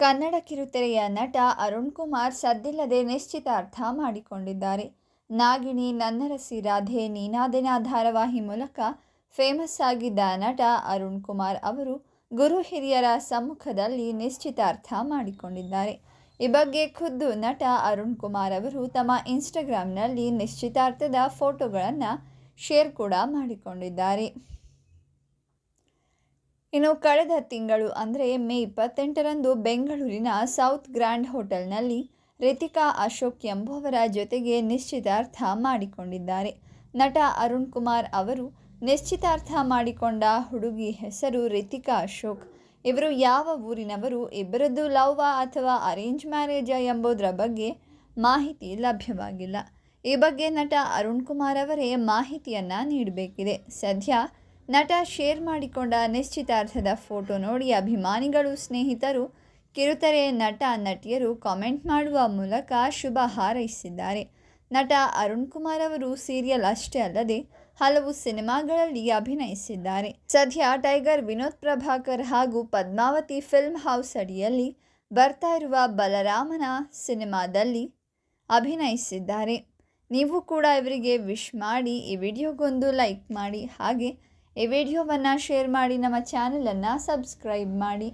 ಕನ್ನಡ ಕಿರುತೆರೆಯ ನಟ ಅರುಣ್ ಕುಮಾರ್ ಸದ್ದಿಲ್ಲದೆ ನಿಶ್ಚಿತಾರ್ಥ ಮಾಡಿಕೊಂಡಿದ್ದಾರೆ. ನಾಗಿಣಿ, ನನ್ನರಸಿ ರಾಧೆ ನೀನಾದಿನ ಧಾರಾವಾಹಿ ಮೂಲಕ ಫೇಮಸ್ ಆಗಿದ್ದ ನಟ ಅರುಣ್ ಕುಮಾರ್ ಅವರು ಗುರು ಹಿರಿಯರ ಸಮ್ಮುಖದಲ್ಲಿ ನಿಶ್ಚಿತಾರ್ಥ ಮಾಡಿಕೊಂಡಿದ್ದಾರೆ. ಈ ಬಗ್ಗೆ ಖುದ್ದು ನಟ ಅರುಣ್ ಕುಮಾರ್ ಅವರು ತಮ್ಮ ಇನ್ಸ್ಟಾಗ್ರಾಮ್ನಲ್ಲಿ ನಿಶ್ಚಿತಾರ್ಥದ ಫೋಟೋಗಳನ್ನು ಶೇರ್ ಕೂಡ ಮಾಡಿಕೊಂಡಿದ್ದಾರೆ. ಇನ್ನು ಕಳೆದ ತಿಂಗಳು, ಅಂದರೆ ಮೇ ಇಪ್ಪತ್ತೆಂಟರಂದು ಬೆಂಗಳೂರಿನ ಸೌತ್ ಗ್ರ್ಯಾಂಡ್ ಹೋಟೆಲ್ನಲ್ಲಿ ರಿತಿಕಾ ಅಶೋಕ್ ಎಂಬುವರ ಜೊತೆಗೆ ನಿಶ್ಚಿತಾರ್ಥ ಮಾಡಿಕೊಂಡಿದ್ದಾರೆ. ನಟ ಅರುಣ್ ಕುಮಾರ್ ಅವರು ನಿಶ್ಚಿತಾರ್ಥ ಮಾಡಿಕೊಂಡ ಹುಡುಗಿ ಹೆಸರು ರಿತಿಕಾ ಅಶೋಕ್. ಇವರು ಯಾವ ಊರಿನವರು, ಇಬ್ಬರದ್ದು ಲವ್ ಅಥವಾ ಅರೇಂಜ್ ಮ್ಯಾರೇಜ ಎಂಬುದರ ಬಗ್ಗೆ ಮಾಹಿತಿ ಲಭ್ಯವಾಗಿಲ್ಲ. ಈ ಬಗ್ಗೆ ನಟ ಅರುಣ್ ಕುಮಾರ್ ಅವರೇ ಮಾಹಿತಿಯನ್ನು ನೀಡಬೇಕಿದೆ. ಸದ್ಯ ನಟ ಶೇರ್ ಮಾಡಿಕೊಂಡ ನಿಶ್ಚಿತಾರ್ಥದ ಫೋಟೋ ನೋಡಿ ಅಭಿಮಾನಿಗಳು ಸ್ನೇಹಿತರು, ಕಿರುತೆರೆ ನಟ ನಟಿಯರು ಕಾಮೆಂಟ್ ಮಾಡುವ ಮೂಲಕ ಶುಭ ಹಾರೈಸಿದ್ದಾರೆ. ನಟ ಅರುಣ್ ಕುಮಾರ್ ಅವರು ಸೀರಿಯಲ್ ಅಷ್ಟೇ ಅಲ್ಲದೆ ಹಲವು ಸಿನಿಮಾಗಳಲ್ಲಿ ಅಭಿನಯಿಸಿದ್ದಾರೆ. ಸದ್ಯ ಟೈಗರ್ ವಿನೋದ್ ಪ್ರಭಾಕರ್ ಹಾಗೂ ಪದ್ಮಾವತಿ ಫಿಲ್ಮ್ ಹೌಸ್ ಅಡಿಯಲ್ಲಿ ಬರ್ತಾ ಇರುವ ಬಲರಾಮನ ಸಿನಿಮಾದಲ್ಲಿ ಅಭಿನಯಿಸಿದ್ದಾರೆ. ನೀವು ಕೂಡ ಇವರಿಗೆ ವಿಶ್ ಮಾಡಿ ಈ ವಿಡಿಯೋಗೊಂದು ಲೈಕ್ ಮಾಡಿ, ಹಾಗೆ ಈ ವಿಡಿಯೋವನ್ನು ಶೇರ್ ಮಾಡಿ ನಮ್ಮ ಚಾನಲನ್ನು ಸಬ್ಸ್ಕ್ರೈಬ್ ಮಾಡಿ.